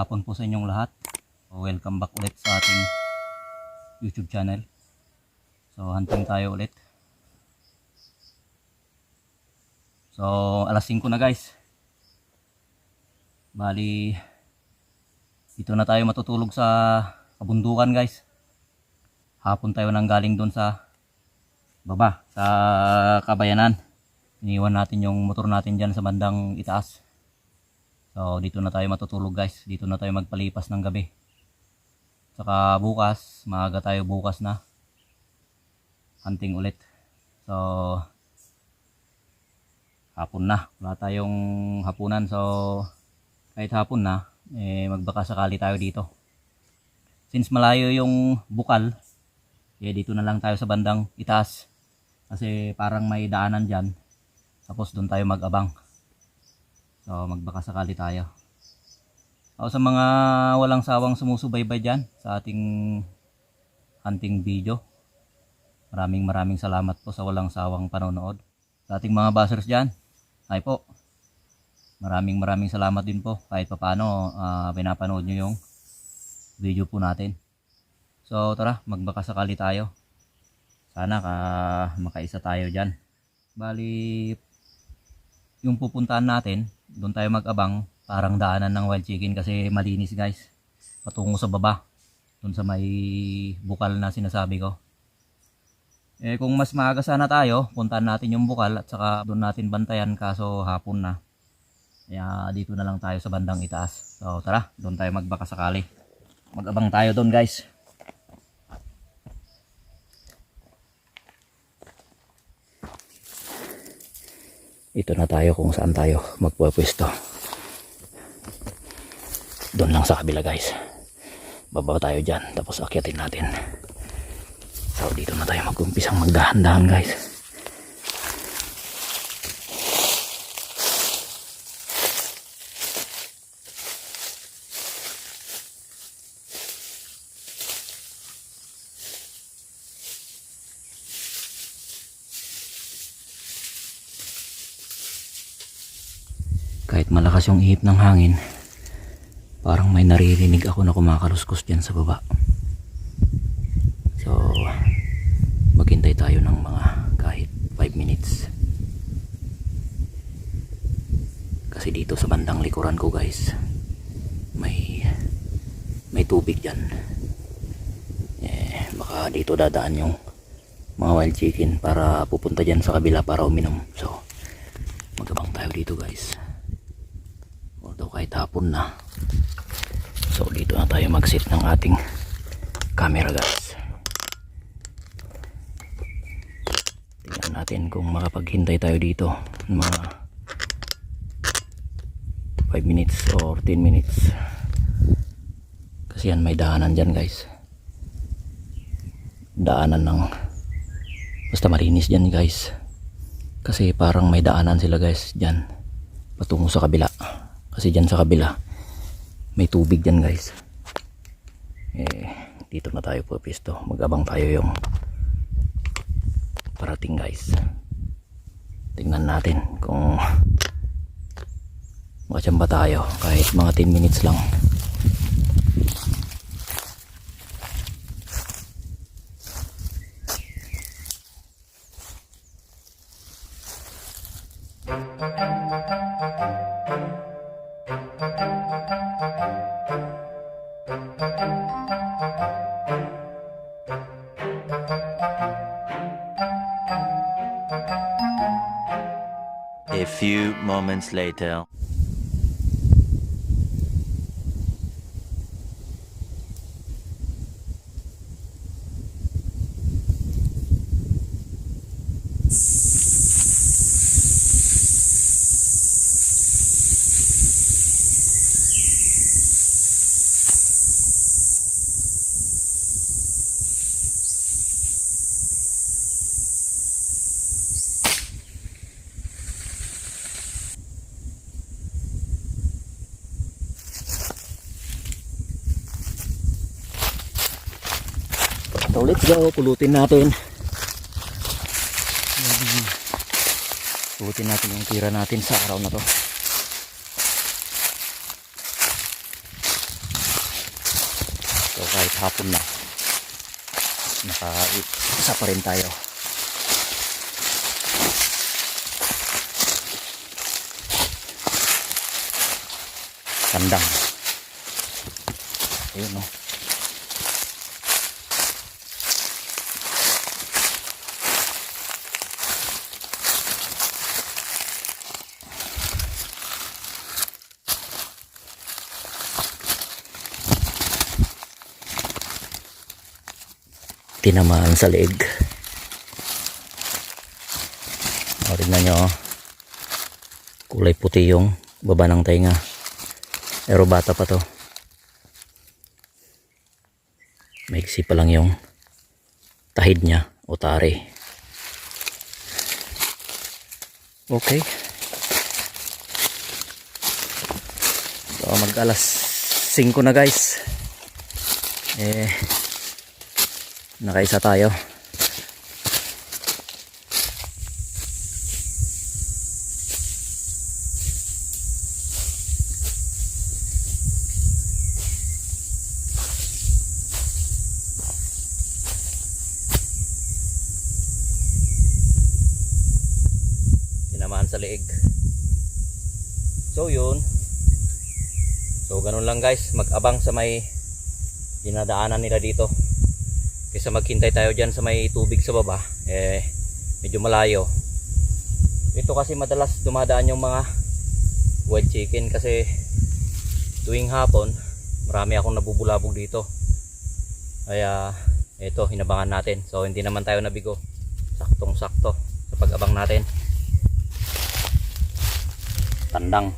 hapon po sa inyong lahat. So, welcome back ulit sa ating YouTube channel. So hunting tayo ulit. So alas 5 na guys. Bali dito na tayo matutulog sa kabundukan guys. Hapon tayo nang galing doon sa baba sa kabayanan. Iniwan natin yung motor natin dyan sa bandang itaas. So dito na tayo matutulog guys. Dito na tayo magpalipas ng gabi. Saka bukas, maaga tayo bukas na. Hunting ulit. So hapon na. Wala tayong hapunan. So kahit hapon na, eh, magbaka sakali tayo dito. Since malayo yung bukal, eh, dito na lang tayo sa bandang itaas. Kasi parang may daanan dyan. Tapos doon tayo mag-abang. So magbaka sakali tayo. O sa mga walang sawang sumusubaybay dyan sa ating hunting video. Maraming maraming salamat po sa walang sawang panonood. Sa ating mga buzzers dyan, hi po. Maraming maraming salamat din po kahit papaano ah, pinapanood nyo yung video po natin. So tara, magbaka sakali tayo. Sana ka makaisa tayo dyan. Bali, yung pupuntahan natin, doon tayo mag-abang parang daanan ng wild chicken kasi malinis guys. Patungo sa baba doon sa may bukal na sinasabi ko. Eh kung mas maaga sana tayo puntahan natin yung bukal at saka doon natin bantayan kaso hapon na. Kaya dito na lang tayo sa bandang itaas. So tara doon tayo magbaka sakali. Mag-abang tayo doon guys ito na tayo kung saan tayo magpupwesto doon lang sa kabila guys. Baba tayo dyan tapos akyatin natin. So dito na tayo magumpisang magdahan-dahan guys kahit malakas yung ihip ng hangin parang may naririnig ako na kumakaluskos dyan sa baba. So maghintay tayo ng mga kahit 5 minutes. Kasi dito sa bandang likuran ko guys may may tubig dyan. Eh baka dito dadaan yung mga wild chicken para pupunta dyan sa kabila para uminom. So magabang tayo dito guys kahit hapon na So dito na tayo mag-set ng ating camera guys. Tingnan natin kung makapaghintay tayo dito mga 5 minutes or 10 minutes. Kasi yan may daanan dyan guys. Daanan ng basta malinis dyan guys. Kasi parang may daanan sila guys dyan patungo sa kabila. Kasi dyan sa kabila may tubig dyan guys. Eh dito na tayo po pisto. Magabang tayo yung parating guys. Tingnan natin kung makachamba tayo kahit mga 10 minutes lang. A few moments later. Let's go, pulutin natin. Pulutin natin yung tira natin sa araw na to. So kahit hapon na, naka-isa pa rin tayo. Tandang. Ayun no. Tinamaan sa leeg. O, tignan nyo. oh. Kulay puti yung baba ng tainga. Pero bata pa to. Maiksi pa lang yung tahid niya o tari. Okay. So mag alas 5 na guys. Eh nakaisa tayo. tinamaan sa leeg. So yun. So ganun lang guys. Mag-abang sa may dinadaanan nila dito kaysa maghintay tayo dyan sa may tubig sa baba eh medyo malayo. Ito kasi madalas dumadaan yung mga wild chicken kasi tuwing hapon marami akong nabubulabog dito. Kaya ito hinabangan natin. So hindi naman tayo nabigo. Saktong sakto sa pag-abang natin. Tandang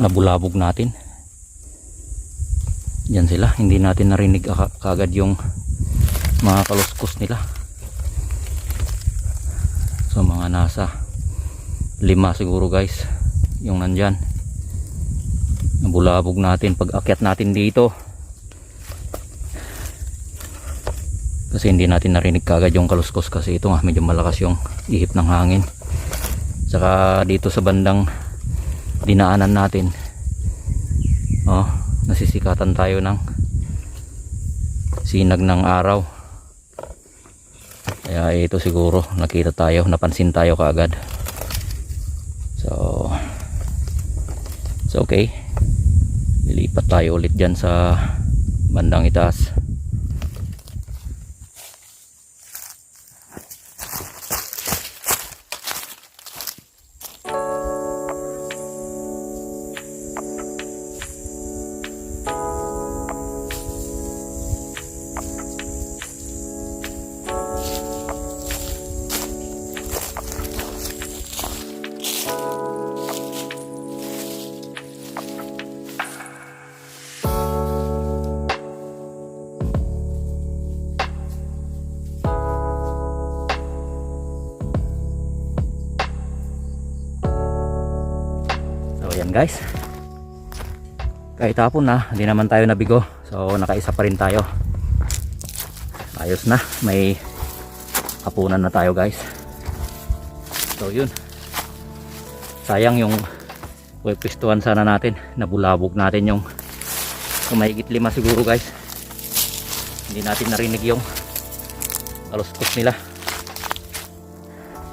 nabulabog natin. Yan sila. Hindi natin narinig kagad yung mga kaluskos nila. So mga nasa lima siguro guys yung nandyan. Nabulabog natin. Pag akyat natin dito. Kasi hindi natin narinig kagad yung kaluskos kasi ito nga medyo malakas yung ihip ng hangin. Saka dito sa bandang dinaanan natin. Oh nasisikatan tayo ng sinag ng araw. Kaya ito siguro nakita tayo napansin tayo kaagad. So so okay. Lilipat tayo ulit dyan sa bandang itaas So yan guys. Kahit hapon na, hindi naman tayo nabigo. So nakaisa pa rin tayo. Ayos na, may hapunan na tayo guys. So yun. Sayang yung pwestuhan sana natin. Nabulabog natin yung kung mahigit lima siguro guys. Hindi natin narinig yung kaluskos nila.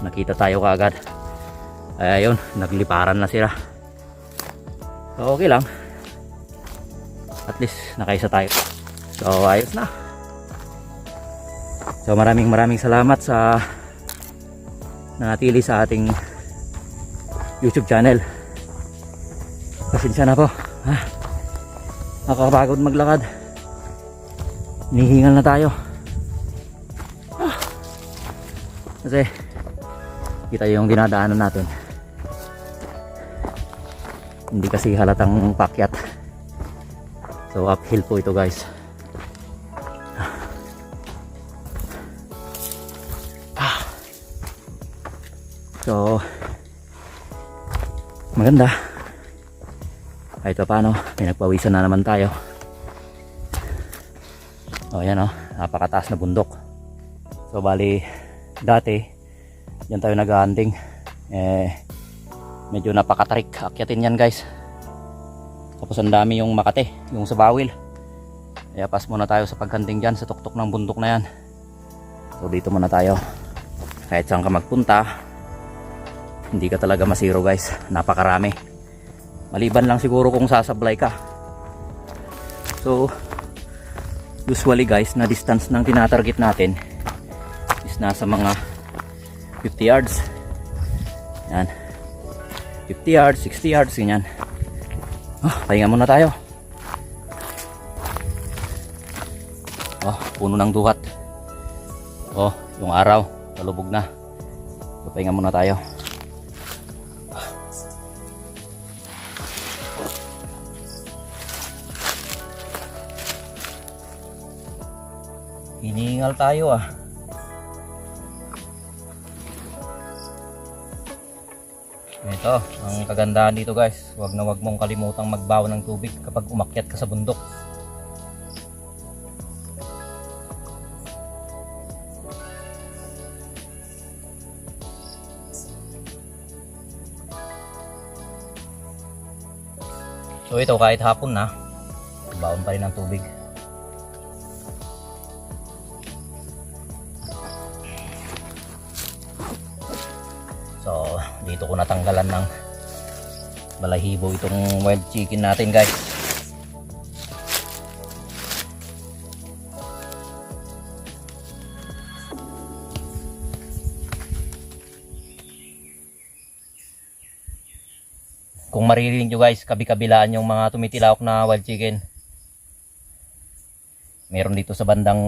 Nakita tayo kaagad. Ayun, nagliparan na sila. So, okay lang. At least, nakaisa tayo. So, ayos na. So, maraming maraming salamat sa nanatili sa ating YouTube channel. Pasensya na po. Ha? Nakakapagod maglakad. Hinihingal na tayo. Ah. Kasi kita yung dinadaanan natin. Hindi kasi halatang pakyat. So uphill po ito guys. So maganda. Kahit pa paano, may nagpawisan na naman tayo. O yan o, napakataas na bundok. So bali, dati, dyan tayo nag-hunting. Eh, medyo napakatarik. Akyatin yan guys. Tapos ang dami yung makate, yung sa bawil. Kaya pas muna tayo sa paghanting dyan, sa tuktok ng bundok na yan. So dito muna tayo. Kahit saan ka magpunta, hindi ka talaga masiro guys. Napakarami. Maliban lang siguro kung sasablay ka. So, usually guys, na distance ng tinatarget natin is nasa mga 50 yards. Yan. 50 yards, 60 yards, ganyan. Oh, pahinga muna tayo. Oh, puno ng duhat. Oh, yung araw, talubog na. So, pahinga muna tayo. Hiningal tayo ah. Ito, ang kagandahan dito guys. Huwag na huwag mong kalimutang magbawa ng tubig kapag umakyat ka sa bundok. So ito kahit hapon na, baon pa rin ng tubig. So, dito ko natanggalan ng balahibo itong wild chicken natin guys. Kung maririnig nyo guys, kabi-kabilaan yung mga tumitilawak na wild chicken. Meron dito sa bandang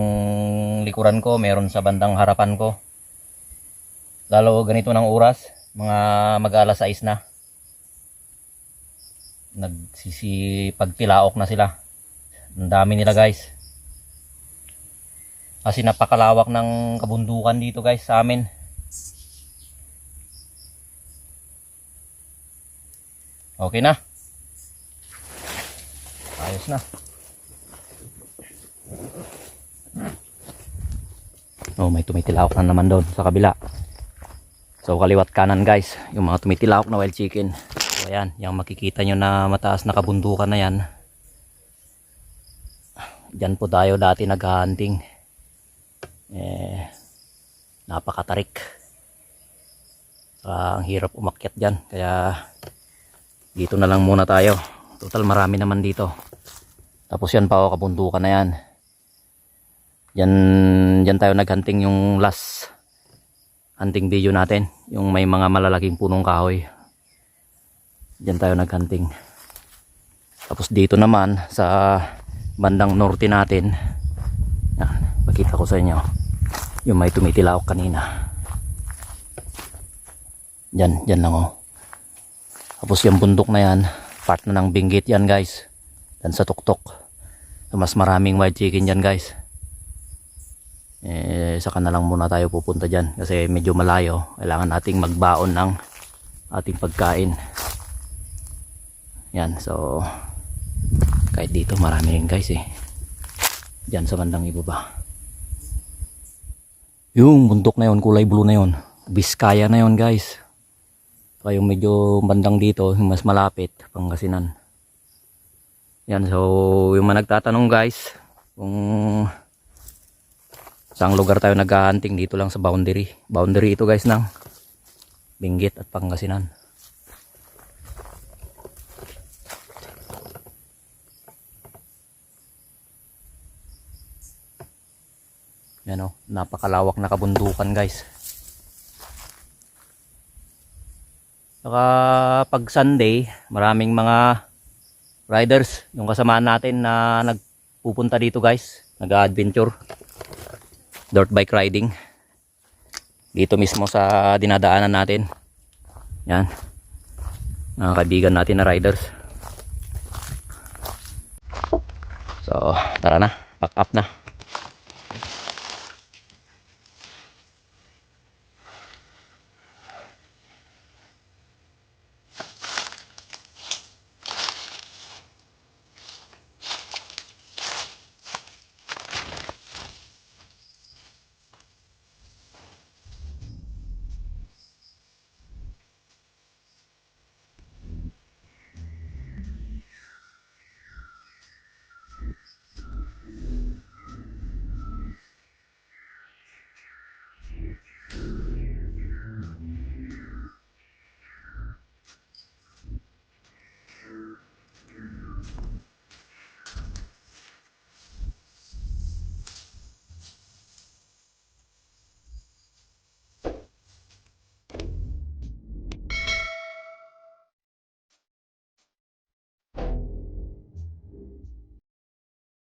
likuran ko, meron sa bandang harapan ko. Lalo ganito ng oras, mga mag-alas 6 na. Nagsisipagtilaok na sila. Ang dami nila guys. Kasi napakalawak ng kabundukan dito guys sa amin. Okay na. Ayos na. Oh, may tumitilawak na naman doon sa kabila. So kaliwat kanan guys, yung mga tumitilawak na wild chicken. So ayan, yung makikita nyo na mataas na kabundukan na yan. Diyan po tayo dati naghahunting. Eh, napakatarik. Ah, ang hirap umakyat dyan. Kaya dito na lang muna tayo. Total marami naman dito. Tapos yan pa o kabundukan na yan. Yan, yan tayo naghunting yung last hunting video natin. Yung may mga malalaking punong kahoy. Diyan tayo naghunting. Tapos dito naman sa bandang norte natin. Yan, pakita ko sa inyo. Yung may tumitilaok kanina. Diyan, diyan lang oh. Tapos yung bundok na yan part na ng binggit yan guys. Dan sa tuktok. So, mas maraming white chicken dyan guys eh saka na lang muna tayo pupunta dyan kasi medyo malayo. Kailangan nating magbaon ng ating pagkain. Yan so kahit dito marami rin guys eh. Dyan sa bandang ibaba. Yung bundok na yon kulay blue na yon Biskaya na yon guys. Saka yung medyo bandang dito mas malapit Pangasinan. Yan so yung mga nagtatanong guys kung Saang lugar tayo naghahunting dito lang sa boundary. Boundary ito guys ng Benguet at Pangasinan. Yan o, napakalawak na kabundukan guys. Saka pag Sunday, maraming mga riders, yung kasamaan natin na nagpupunta dito guys nag-adventure. Dirt bike riding. Dito mismo sa dinadaanan natin. Yan. Mga kaibigan natin na riders. So, tara na. Pack up na.